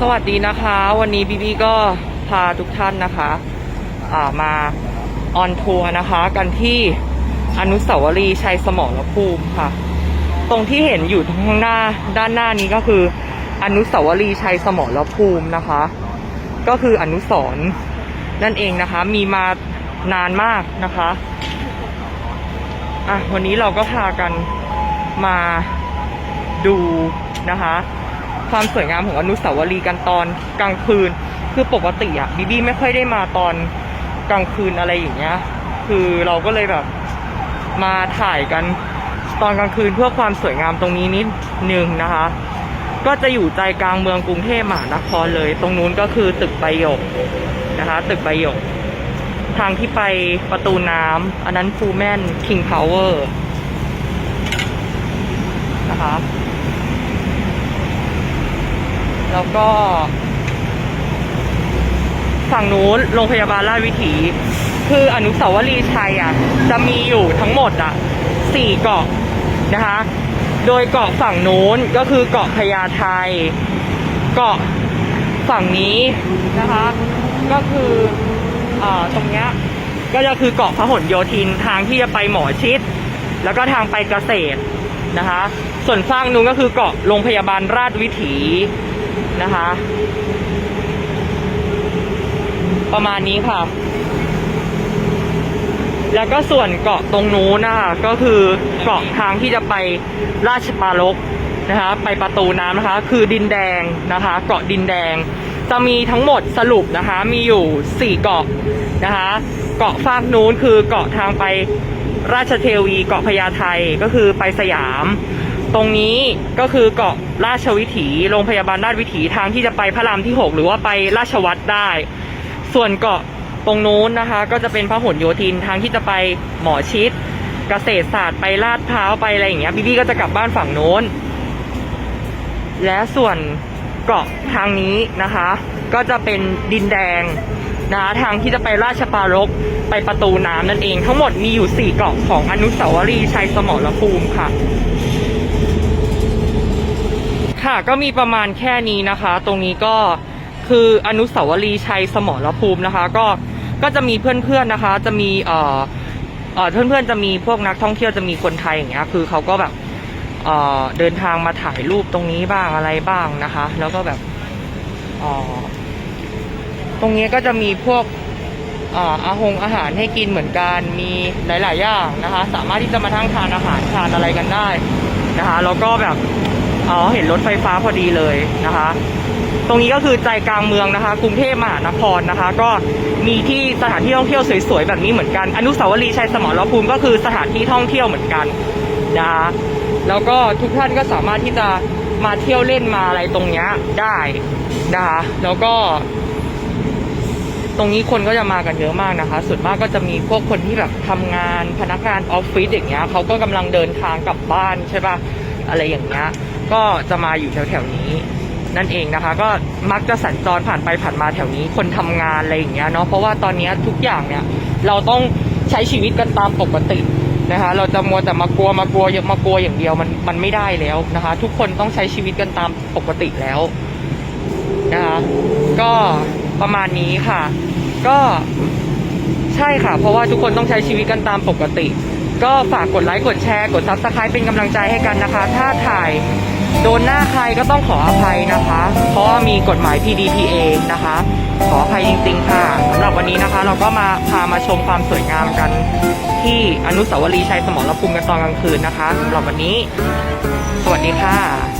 สวัสดีนะคะ วันนี้บีบีก็พาทุกท่านนะคะามาออนทัวร์นะคะ กันที่อนุสาวรีย์ชัยสมรภูมิค่ะ ตรงที่เห็นอยู่ข้างหน้าด้านหน้านี้ก็คือ อนุสาวรีย์ชัยสมรภูมินะคะ ก็คืออนุสร์นั่นเองนะคะ มีมานานมากนะคะอะวันนี้เราก็พากันมาดูนะคะ ความสวยงามของอนุสาวรีย์กันตอนกลางคืน คือปกติอะบีบีไม่ค่อยได้มาตอนกลางคืนอะไรอย่างเงี้ย คือเราก็เลยแบบมาถ่ายกันตอนกลางคืนเพื่อความสวยงามตรงนี้นิดนึงนะคะ ก็จะอยู่ใจกลางเมืองกรุงเทพมหานครเลย ตรงนู้นก็คือตึกใบหยกนะคะ ตึกใบหยก ทางที่ไปประตูน้ำอันนั้นฟูแมนคิงพาวเวอร์นะคะ แล้วก็ ฝั่งนู้นโรงพยาบาลราชวิถี คืออนุสาวรีย์ชัยอะ จะมีอยู่ทั้งหมดอะสี่เกาะนะคะ โดยเกาะฝั่งนู้นก็คือเกาะพญาไทเกาะฝั่งนี้นะคะ ก็คืออ่าตรงเนี้ยก็จะคือเกาะพหลโยธินทางที่จะไปหมอชิด แล้วก็ทางไปเกษตรนะคะ ส่วนฝั่งนู้นก็คือเกาะโรงพยาบาลราชวิถี นะคะ ประมาณนี้ค่ะ แล้วก็ส่วนเกาะตรงนู้นนะคะก็คือเกาะทางที่จะไปราชปารกนะคะ ไปประตูน้ำนะคะ คือดินแดงนะคะ เกาะดินแดง จะมีทั้งหมดสรุปนะคะ มีอยู่สี่เกาะนะคะ เกาะฟากนู้นคือเกาะทางไปราชเทวีเกาะพญาไทก็คือไปสยาม ตรงนี้ก็คือเกาะราชวิถีโรงพยาบาลราชวิถีทางที่จะไปพระรามที่ 6 หรือว่าไปราชวัตรได้ ส่วนเกาะตรงนู้นนะคะ ก็จะเป็นพระหลโยธินทางที่จะไปหมอชิดเกษตรศาสตร์ไปลาดพร้าวไปอะไรอย่างเงี้ยบีบีก็จะกลับบ้านฝั่งโน้น และส่วนเกาะทางนี้นะคะ ก็จะเป็นดินแดงนะคะทางที่จะไปราชปารกไปประตูน้ำนั่นเอง ทั้งหมดมีอยู่สี่เกาะของอนุสาวรีย์ชัยสมรภูมิค่ะ ก็มีประมาณแค่นี้นะคะ ตรงนี้ก็คืออนุสาวรีย์ชัยสมรภูมินะคะ ก็ก็จะมีเพื่อนๆนะคะ จะมีเอ่อเอ่อเพื่อนๆจะมีพวกนักท่องเที่ยวจะมีคนไทยอย่างเงี้ยคือเขาก็แบบเอ่อเดินทางมาถ่ายรูปตรงนี้บ้างอะไรบ้างนะคะ แล้วก็แบบเอ่อตรงนี้ก็จะมีพวกอ่ออาหงอาหารให้กินเหมือนกันมีหลาย ๆ อย่างนะคะ สามารถที่จะมาทั้งทานอาหารทานอะไรกันได้นะคะแล้วก็แบบ อ๋อเห็นรถไฟฟ้าพอดีเลยนะคะ ตรงนี้ก็คือใจกลางเมืองนะคะ กรุงเทพมหานครนะคะ ก็มีที่สถานที่ท่องเที่ยวสวยๆแบบนี้เหมือนกัน อนุสาวรีย์ชัยสมรภูมิก็คือสถานที่ท่องเที่ยวเหมือนกันนะคะแล้วก็ทุกท่านก็สามารถที่จะมาเที่ยวเล่นมาอะไรตรงเนี้ยได้นะคะแล้วก็ ตรงนี้คนก็จะมากันเยอะมากนะคะ ส่วนมากก็จะมีพวกคนที่แบบทำงานพนักงานออฟฟิศอย่างเงี้ยเขาก็กำลังเดินทางกลับบ้านใช่ป่ะอะไรอย่างเงี้ย ก็จะมาอยู่แถวๆนี้ นั่นเองนะคะ ก็มักจะสัญจรผ่านไปผ่านมาแถวนี้ คนทำงานอะไรอย่างเงี้ยเนาะเพราะว่าตอนนี้ทุกอย่างเนี่ย เราต้องใช้ชีวิตกันตามปกตินะคะ เราจะมัวแต่มากลัวมากลัวมากลัวอย่างเดียวมันมันไม่ได้แล้วนะคะ ทุกคนต้องใช้ชีวิตกันตามปกติแล้วนะคะก็ประมาณนี้ค่ะ ก็ใช่ค่ะ เพราะว่าทุกคนต้องใช้ชีวิตกันตามปกติ ก็ฝากกดไลค์กดแชร์กดซับสไครป์เป็นกำลังใจให้กันนะคะ ถ้าถ่ายโดนหน้าใครก็ต้องขออภัยนะคะ เพราะมีกฎหมาย PDPA นะคะ ขออภัยจริงๆค่ะสำหรับวันนี้นะคะ เราก็มาพามาชมความสวยงามกัน ที่อนุสาวรีย์ชัยสมรภูมิกันตอนกลางคืนนะคะสำหรับวันนี้ สวัสดีค่ะ